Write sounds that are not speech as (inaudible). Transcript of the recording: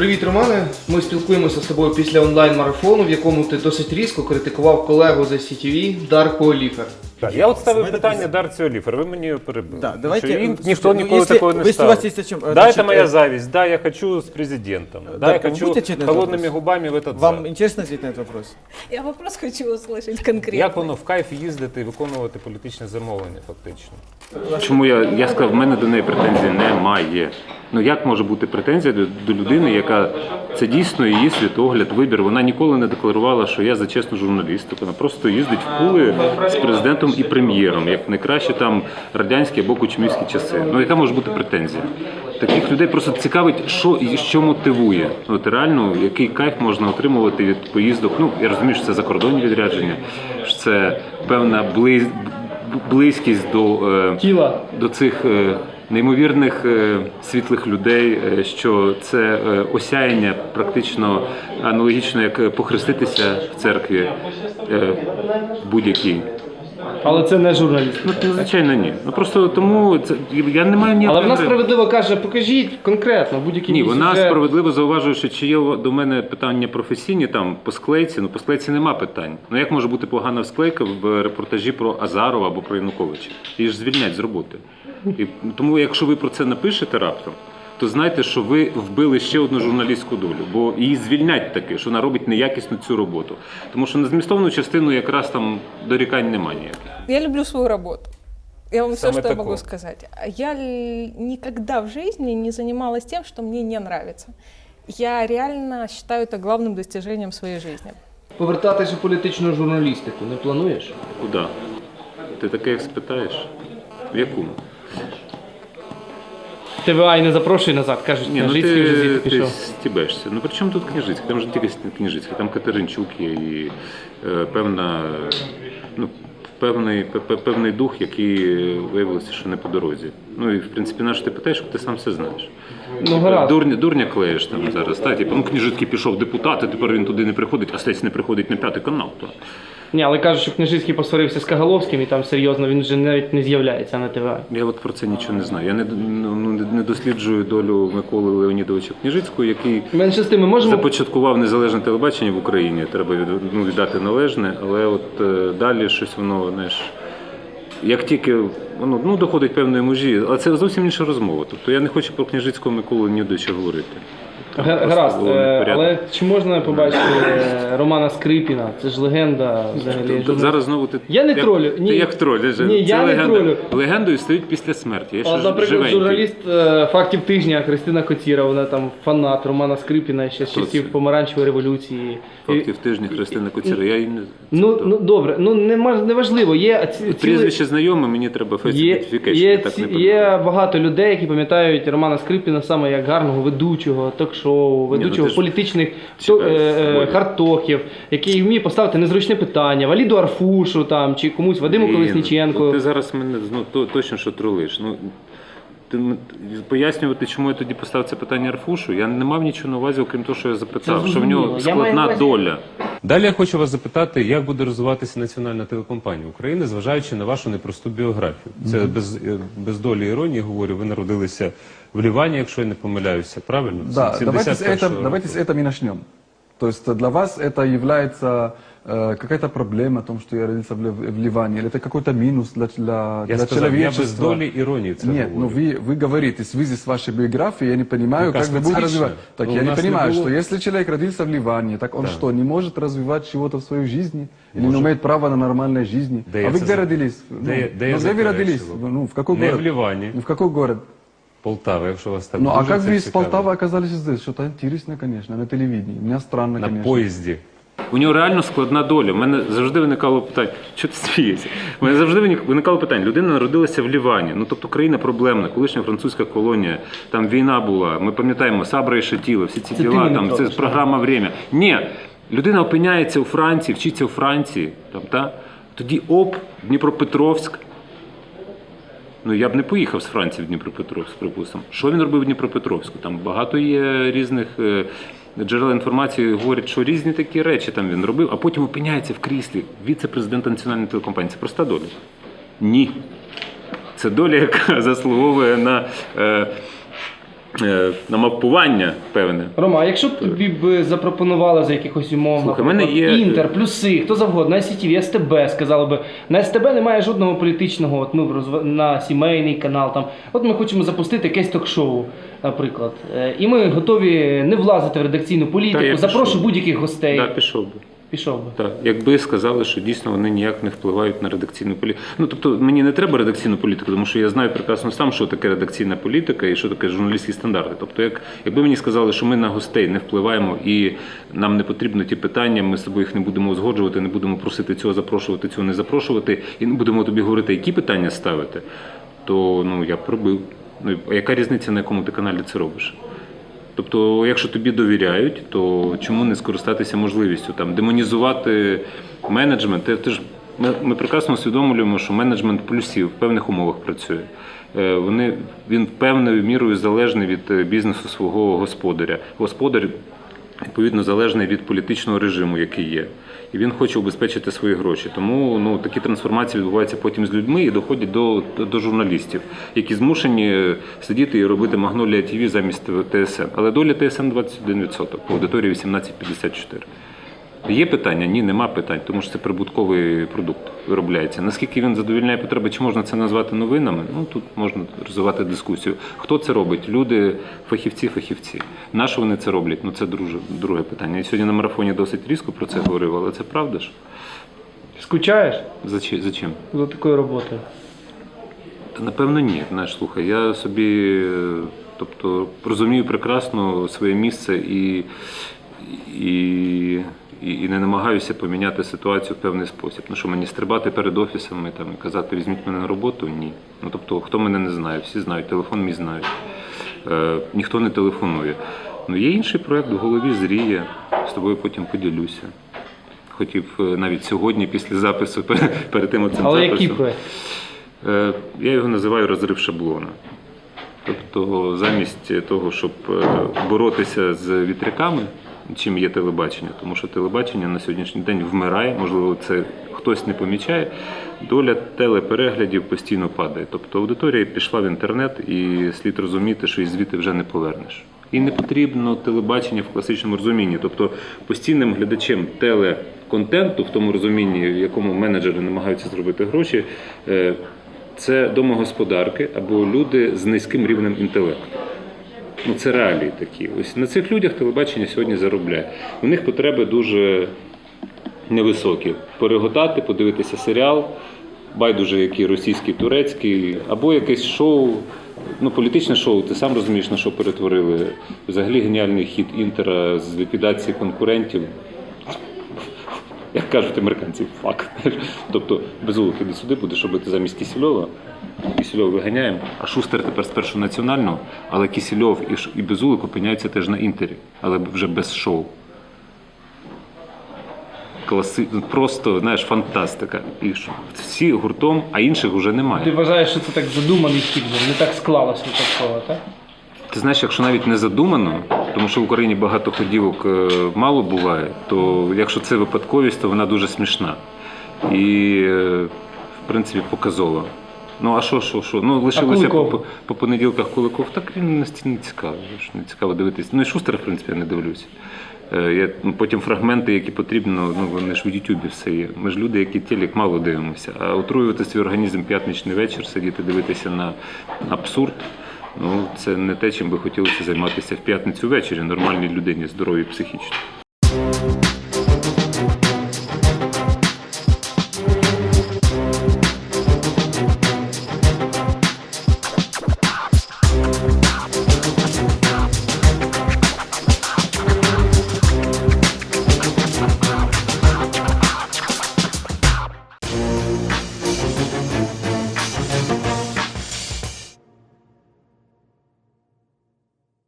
Привіт, Романе. Ми спілкуємося з тобою після онлайн-марафону, в якому ти досить різко критикував колегу за CTV Дарко Оліфер. Так, я от ставив питання Дарці Оліфер, ви мені перебили. Да, давайте, Що він, слушайте, ніхто ну, ніколи если- такого не если у ставив. вас есть о чем, э, да, значит, это моя э, зависть, да, я хочу с президентом, да, я Дарка, вы хочу будете отвечать на этот холодными вопрос? губами в этот Вам зал. интересно ответить на этот вопрос? Я вопрос хочу услышать конкретно. Як воно в кайф їздити і виконувати політичне замовлення, фактично? Чому я, я сказав, в мене до неї претензій немає. Ну як може бути претензія до, до людини, яка це дійсно її світогляд, вибір. Вона ніколи не декларувала, що я за чесну журналістику. Вона просто їздить в пули з президентом і прем'єром, як найкраще там радянські або кучмівські часи. Ну яка може бути претензія? Таких людей просто цікавить, що і що мотивує. От реально, який кайф можна отримувати від поїздок. Ну я розумію, що це закордонні відрядження, що це певна близ, близькість до. Е, Тіла. до цих е, неймовірних е, світлих людей, е, що це е, осяяння практично аналогічно, як похреститися в церкві е, будь-якій. Але це не журналіст. Ну, ну, звичайно, ні. Ну просто тому це я не маю ніякої. Але вона справедливо каже, покажіть конкретно будь-який Ні, вона сюжет. справедливо зауважує, що чи є до мене питання професійні там по склейці. Ну по склейці нема питань. Ну як може бути погана склейка в репортажі про Азарова або про Януковича? Її ж звільнять з роботи. І тому, якщо ви про це напишете раптом, то знайте, що ви вбили ще одну журналістську долю, бо її звільнять таки, що вона робить неякісно цю роботу. Тому що на змістовну частину якраз там дорікань немає ніяких. Я люблю свою работу. Я вам все, Самое что я такое. могу сказать. Я никогда в жизни не занималась тем, что мне не нравится. Я реально считаю это главным достижением своей жизни. Повертатись у політичну журналістику не плануєш? Куди? Ти таке як спитаєш? В якому? ТВА і не запрошує назад, кажуть, Ні, ну Княжицький вже ти, звідти ти пішов. стібешся. Ну при чому тут Княжицький? Там же не тільки Княжицький, там Катеринчук є і е, певна, ну, певний, пе- пе- певний дух, який е, виявилося, що не по дорозі. Ну і в принципі, на що ти питаєш, ти сам все знаєш. Ну гаразд. Дурня, дурня клеїш там зараз. Та, типу, ну Княжицький пішов депутат, а тепер він туди не приходить, а стець не приходить на п'ятий канал. То. Ні, але кажуть, що Княжицький посварився з Кагаловським і там серйозно він вже навіть не з'являється на ТВА. Я от про це нічого не знаю. Я не, ну, не- не досліджую долю Миколи Леонідовича Княжицького, який Менше з тим, ми можемо започаткував незалежне телебачення в Україні. Треба від- ну, віддати належне, але от е, далі щось воно знаєш, як тільки воно ну, доходить певної межі, але це зовсім інша розмова. Тобто я не хочу про княжицького Миколу Леонідовича говорити. Га- Гаразд, е, але чи можна побачити е, Романа Скрипіна? Це ж легенда взагалі. Зараз знову ти Я не як- тролю, Ти ні. як троль, же. Ні, я не тролю. Легендою стають після смерті. Я ще наприклад, живенький. журналіст е, фактів тижня Христина Коціра, вона там фанат Романа Скрипіна ще з часів помаранчевої революції. Фактів тижня Христина Коціра. Я її не Ну, ну добре, ну нема неважливо. Є ці- прізвище знайоме, мені треба face Є, є, так не є багато людей, які пам'ятають Романа Скрипіна саме як гарного ведучого, ток-шоу, ведучого ну політичних то- е, е, хардтоків, який вміє поставити незручне питання, Валіду Арфушу там, чи комусь Вадиму Блін, Колесніченку. ну, Ти зараз мене ну, то, точно що тролиш. Ну, ти, пояснювати, чому я тоді поставив це питання Арфушу, я не мав нічого на увазі, окрім того, що я запитав, що в нього складна доля. Далі я хочу вас запитати, як буде розвиватися національна телекомпанія України, зважаючи на вашу непросту біографію. Це без, е, без долі іронії говорю. Ви народилися в Лівані, якщо я не помиляюся, правильно? Да, давайте с, 71-го этого, року. давайте с этого и начнем. То есть э, для вас это является э, какая-то проблема, о том, что я родился в, Лив- в Ливане, или это какой-то минус для, для, Я для сказав, я без человечества? долі іронії це Нет, говорю. ну вы, вы говорите в связи с вашей биографией, я не понимаю, Ну, как как вы будете специфично. развивать. Так Ну, я у не нас не понимаю, было- что если человек родился в Ливане, так он Да. что, не может развивать чего-то в своей жизни? Или не Может. имеет права на нормальной жизни? Да а я вы це где за- родились? Да ну, я- да я ну, где вы заперечивал. родились? Ну, в какой Не город? в Ливане. Ну, в какой город? Полтава, якщо вас так Ну, а дуже как це вы из цікавить. Полтавы оказались здесь? Что-то интересно, конечно, на телевидении. Мне странно, на конечно. поїзді. У нього реально складна доля. У мене завжди виникало питання, що ти смієшся? У мене завжди виникало питання. Людина народилася в Лівані. Ну тобто країна проблемна, колишня французька колонія, там війна була. Ми пам'ятаємо Сабра і Шатіла, всі ці Це діла, там це програма «Время». Ні, людина опиняється у Франції, вчиться у Франції, там, та? тоді оп, Дніпропетровськ. Ну я б не поїхав з Франції в Дніпропетровськ, припустимо. Що він робив в Дніпропетровську? Там багато є різних е, джерел інформації, говорять, що різні такі речі там він робив, а потім опиняється в кріслі віце-президента національної телекомпанії. Це проста доля? Ні. Це доля, яка (laughs) заслуговує на е, на мапування певне. Рома, а якщо б тобі б запропонували за якихось умов, Слухай, мене є- Інтер, плюси, хто завгодно, СТВ, СТБ, сказали би, на СТБ немає жодного політичного, от ми розв- на сімейний канал там. От ми хочемо запустити якесь ток-шоу, наприклад. Е, І ми готові не влазити в редакційну політику, я запрошу будь-яких гостей. Да, пішов би. Пішов би. Так, якби сказали, що дійсно вони ніяк не впливають на редакційну політику. Ну тобто мені не треба редакційну політику, тому що я знаю прекрасно сам, що таке редакційна політика і що таке журналістські стандарти. Тобто, як якби мені сказали, що ми на гостей не впливаємо і нам не потрібно ті питання, ми з собою їх не будемо узгоджувати, не будемо просити цього запрошувати, цього не запрошувати, і не будемо тобі говорити, які питання ставити, то ну я пробив. Ну яка різниця на якому ти каналі це робиш? Тобто, якщо тобі довіряють, то чому не скористатися можливістю там демонізувати менеджмент? Ти, ж ми, ми прекрасно усвідомлюємо, що менеджмент плюсів в певних умовах працює. Е, Вони він певною мірою залежний від е, бізнесу свого господаря. Господар відповідно залежний від політичного режиму, який є. І він хоче убезпечити свої гроші. Тому ну такі трансформації відбуваються потім з людьми і доходять до, до журналістів, які змушені сидіти і робити Магнолія ТВ замість ТСН. Але доля ТСН 21%, по аудиторії 18,54. Є питання? Ні, нема питань, тому що це прибутковий продукт виробляється. Наскільки він задовільняє потреби, чи можна це назвати новинами? Ну тут можна розвивати дискусію. Хто це робить? Люди, фахівці, фахівці. На що вони це роблять? Ну це друге, друге питання. Я сьогодні на марафоні досить різко про це говорив, але це правда ж? Скучаєш За, чи- за чим? за такою роботою? Та напевно ні. Знаєш, слухай, я собі, е, тобто, розумію прекрасно своє місце і, і, і, і не намагаюся поміняти ситуацію в певний спосіб. Ну що мені стрибати перед офісами там і казати, візьміть мене на роботу? Ні. Ну тобто, хто мене не знає, всі знають, телефон мій знають. Е, ніхто не телефонує. Ну є інший проект в голові зріє, з тобою потім поділюся. Хотів е, навіть сьогодні, після запису, перед- тим оцим Але записом. який проект? Е, Я його називаю розрив шаблона. Тобто, замість того, щоб е, боротися з вітряками, чим є телебачення, тому що телебачення на сьогоднішній день вмирає, можливо, це хтось не помічає. Доля телепереглядів постійно падає. Тобто аудиторія пішла в інтернет, і слід розуміти, що і звідти вже не повернеш. І не потрібно телебачення в класичному розумінні. Тобто постійним глядачем телеконтенту, в тому розумінні, в якому менеджери намагаються зробити гроші, е, це домогосподарки або люди з низьким рівнем інтелекту. Ну, це реалії такі. Ось на цих людях телебачення сьогодні заробляє. У них потреби дуже невисокі. Переготати, подивитися серіал, байдуже який російський, турецький, або якесь шоу. Ну, політичне шоу, ти сам розумієш, на що перетворили. Взагалі геніальний хід Інтера з ліквідації конкурентів. Як кажуть американці, факт. Тобто безулик іди сюди, будеш робити замість Кісільова. Кісільов виганяємо, а Шустер тепер спершу національного, але Кісільов і, Ш- і Безулик опиняються теж на інтері, але вже без шоу. Класи... Просто, знаєш, фантастика. І? Всі гуртом, а інших вже немає. Ти вважаєш, що це так задуманий хід, не так склалося випадково, так? Ти знаєш, якщо навіть не задумано, тому що в Україні багато ходівок е, мало буває, то якщо це випадковість, то вона дуже смішна. І, е, в принципі, показова. Ну, а що, що, що? Ну, лишилося по, Куликов? по, по понеділках Куликов, так він настільки не цікавий. ж Не цікаво дивитися. Ну і Шустер, в принципі, я не дивлюся. Е, Я, ну, потім фрагменти, які потрібно, ну вони ж в Ютубі все є. Ми ж люди, які телек мало дивимося. А отруювати свій організм п'ятничний вечір, сидіти дивитися на абсурд. Ну, це не те, чим би хотілося займатися в п'ятницю ввечері нормальній людині, здоровій психічно.